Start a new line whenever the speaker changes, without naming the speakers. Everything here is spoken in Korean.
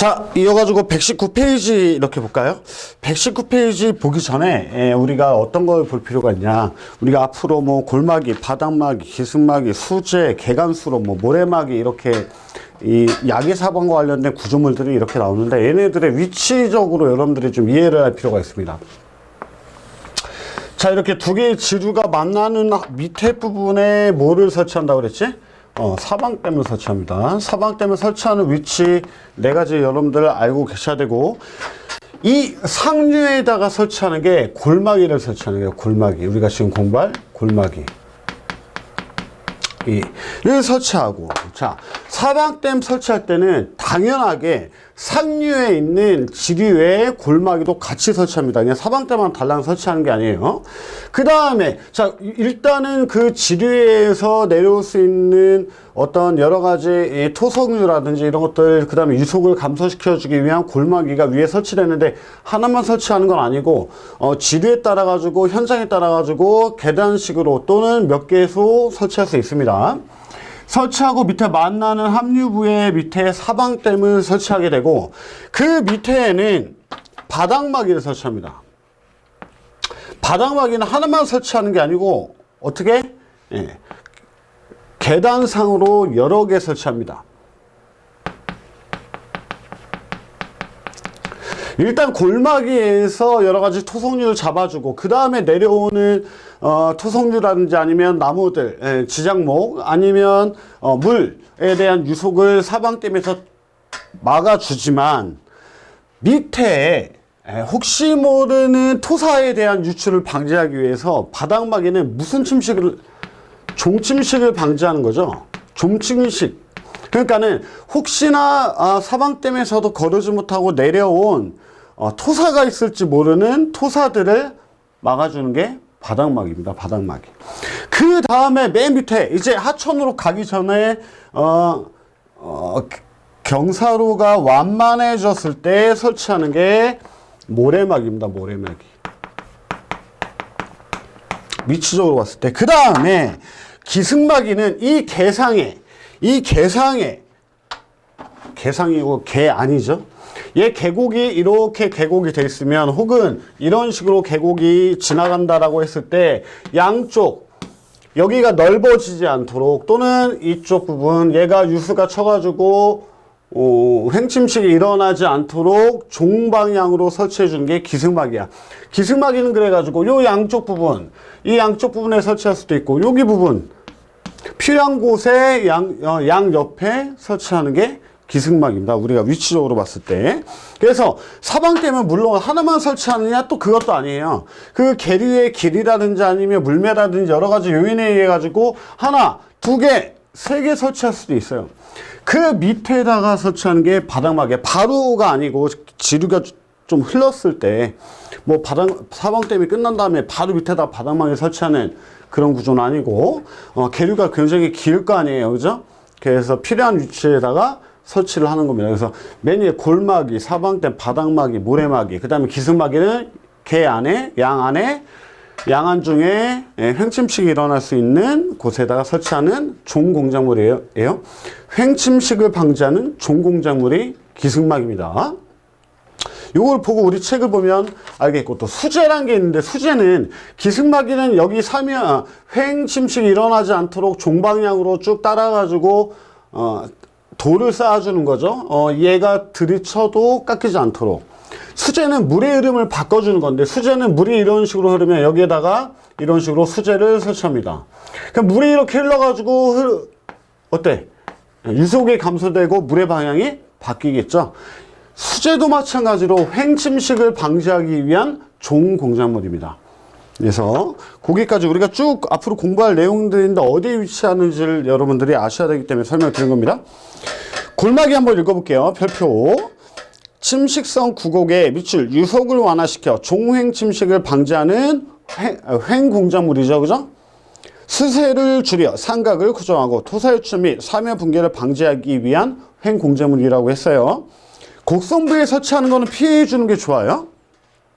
자, 이어가지고 119페이지 이렇게 볼까요? 119페이지 보기 전에 예, 우리가 어떤 걸 볼 필요가 있냐. 우리가 앞으로 뭐 골막이, 바닥막이, 기승막이, 수제, 개간수로 뭐 모래막이 이렇게 이 약의 사방과 관련된 구조물들이 이렇게 나오는데 얘네들의 위치적으로 여러분들이 좀 이해를 할 필요가 있습니다. 자, 이렇게 두 개의 지류가 만나는 밑에 부분에 뭐를 설치한다고 그랬지? 어, 사방댐을 설치합니다. 사방댐을 설치하는 위치 네 가지 여러분들 알고 계셔야 되고, 이 상류에다가 설치하는 게 골마기를 설치하는 거예요. 골마기. 우리가 지금 공부할 골마기. 이, 를 설치하고 자 사방댐 설치할 때는 당연하게 상류에 있는 지류의 골마기도 같이 설치합니다. 그냥 사방댐만 달랑 설치하는 게 아니에요. 그 다음에 자 일단은 그 지류에서 내려올 수 있는 어떤 여러 가지 이 토속류라든지 이런 것들 그 다음에 유속을 감소시켜 주기 위한 골마기가 위에 설치되는데 하나만 설치하는 건 아니고 어, 지류에 따라 가지고 현장에 따라 가지고 계단식으로 또는 몇 개소 설치할 수 있습니다. 설치하고 밑에 만나는 합류부의 밑에 사방댐을 설치하게 되고 그 밑에는 바닥막이를 설치합니다. 바닥막이는 하나만 설치하는 게 아니고 어떻게? 예. 계단상으로 여러 개 설치합니다. 일단 골마기에서 여러 가지 토성류를 잡아주고 그 다음에 내려오는 어, 토성류라든지 아니면 나무들, 예, 지작목 아니면 어, 물에 대한 유속을 사방댐에서 막아주지만 밑에 예, 혹시 모르는 토사에 대한 유출을 방지하기 위해서 바닥막에는 무슨 침식을 종침식을 방지하는 거죠. 종침식. 그러니까는 혹시나 아, 사방댐에서도 거르지 못하고 내려온 어, 토사가 있을지 모르는 토사들을 막아주는 게 바닥막입니다. 바닥막이. 그 다음에 맨 밑에 이제 하천으로 가기 전에 어, 어, 경사로가 완만해졌을 때 설치하는 게 모래막입니다. 모래막이. 위치적으로 봤을 때. 그 다음에 기승막이는 이 개상에, 이 개상에, 개상이고 개 아니죠? 얘 계곡이 이렇게 계곡이 돼 있으면 혹은 이런 식으로 계곡이 지나간다라고 했을 때 양쪽 여기가 넓어지지 않도록 또는 이쪽 부분 얘가 유수가 쳐가지고 어, 횡침식이 일어나지 않도록 종방향으로 설치해 주는 게 기승막이야. 기승막이는 그래가지고 요 양쪽 부분, 이 양쪽 부분에 설치할 수도 있고 여기 부분 필요한 곳에 양, 어, 양 옆에 설치하는 게 기승막입니다. 우리가 위치적으로 봤을 때. 그래서 사방댐은 물론 하나만 설치하느냐 또 그것도 아니에요. 그 계류의 길이라든지 아니면 물매라든지 여러 가지 요인에 의해 가지고 하나, 두 개, 세 개 설치할 수도 있어요. 그 밑에다가 설치하는 게 바닥막이에요. 바로가 아니고 지류가 좀 흘렀을 때 뭐 바닥 사방댐이 끝난 다음에 바로 밑에다 바닥막에 설치하는 그런 구조는 아니고 어, 계류가 굉장히 길 거 아니에요, 그죠? 그래서 필요한 위치에다가 설치를 하는 겁니다. 그래서 맨 위에 골막이, 사방댐, 바닥막이, 모래막이, 그 다음에 기승막이는 개 안에, 양 안에, 양안 중에 예, 횡침식이 일어날 수 있는 곳에다가 설치하는 종공작물이에요. 횡침식을 방지하는 종공작물이 기승막입니다. 요걸 보고 우리 책을 보면 알겠고 또 수제란 게 있는데 수제는 기승막이는 여기 사면 횡침식이 일어나지 않도록 종방향으로 쭉 따라가지고 어, 돌을 쌓아주는 거죠. 어, 얘가 들이쳐도 깎이지 않도록. 수제는 물의 흐름을 바꿔주는 건데 수제는 물이 이런 식으로 흐르면 여기에다가 이런 식으로 수제를 설치합니다. 그럼 물이 이렇게 흘러가지고 흐 어때? 유속이 감소되고 물의 방향이 바뀌겠죠. 수제도 마찬가지로 횡침식을 방지하기 위한 종공작물입니다. 그래서 거기까지 우리가 쭉 앞으로 공부할 내용들인데 어디에 위치하는지를 여러분들이 아셔야 되기 때문에 설명드린 겁니다. 골막이 한번 읽어볼게요. 별표. 침식성 구곡의 밑줄 유속을 완화시켜 종횡 침식을 방지하는 횡, 횡 공작물이죠. 그죠? 수세를 줄여 삼각을 고정하고 토사유출 및 사면 붕괴를 방지하기 위한 횡 공작물이라고 했어요. 곡선부에 설치하는 거는 피해 주는 게 좋아요.